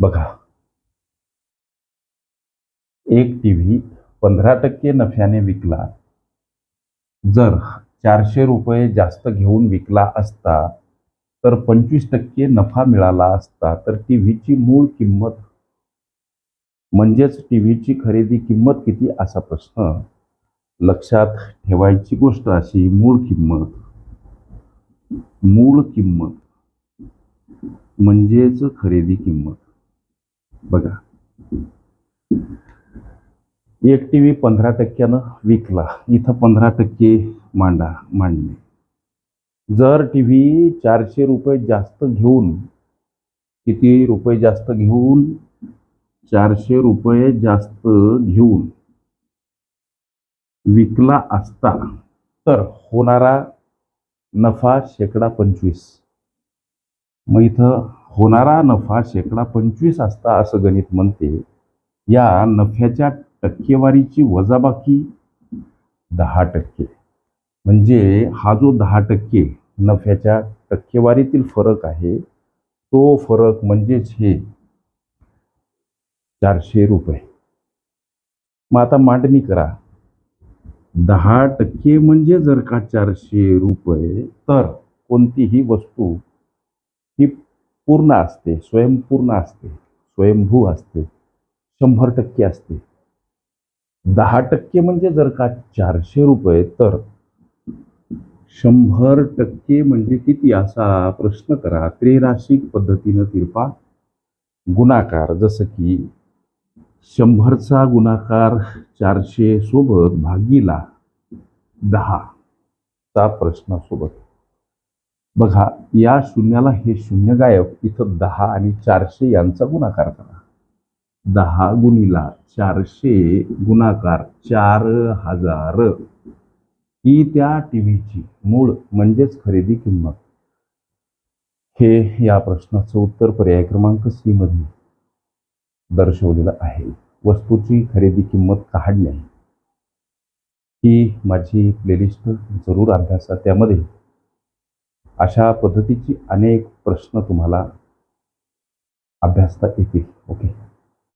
बघा. एक T V पंधरा टक्के नफ्याने विकला. जर चारशे रुपये जास्त घेऊन विकला असता तर पंचवीस टक्के नफा मिळाला असता तर टी व्हीची मूळ किंमत म्हणजेच टी व्हीची खरेदी किंमत किती असा प्रश्न लक्षात ठेवायची गोष्ट अशी मूळ किंमत. मूळ किंमत म्हणजेच खरेदी किंमत. बघा. एक टी व्ही पंधरा टक्क्यानं विकला. इथं पंधरा टक्के मांडा मांडणे. जर टी व्ही चारशे रुपये जास्त घेऊन किती रुपये जास्त घेऊन चारशे रुपये जास्त घेऊन विकला असता तर होणारा नफा शेकडा पंचवीस. मग इथं होणारा नफा शेकडा पंचवीस असता असं गणित म्हणते. या नफ्याच्या टक्केवारीची वजाबाकी दहा टक्के. म्हणजे हा जो दहा टक्के नफ्याच्या टक्केवारीतील फरक आहे तो फरक म्हणजेच हे चारशे रुपये. मग आता मांडणी करा. दहा टक्के म्हणजे जर का चारशे रुपये तर कोणतीही वस्तू पूर्ण असते स्वयंपूर्ण असते स्वयंभू असते शंभर टक्के असते. दहा टक्के म्हणजे जर का चारशे रुपये तर शंभर टक्के म्हणजे किती असा प्रश्न करा. त्रिराशिक पद्धतीनं तिरपा गुणाकार जसं की शंभरचा गुणाकार चारशे सोबत भागीला दहा चा प्रश्नासोबत बघा या शून्याला हे शून्य गायब इथं दहा आणि चारशे यांचा गुणाकार करा. दहा गुणीला चारशे गुणाकार चार हजार. ही त्या टी व्हीची मूळ म्हणजेच खरेदी किंमत. हे या प्रश्नाचं उत्तर पर्याय क्रमांक सी मध्ये दर्शवलेलं आहे. वस्तूची खरेदी किंमत काढणे. ही माझी प्लेलिस्ट जरूर अभ्यासा. त्यामध्ये अशा पद्धतीची अनेक प्रश्न तुम्हाला अभ्यासता येतील. ओके?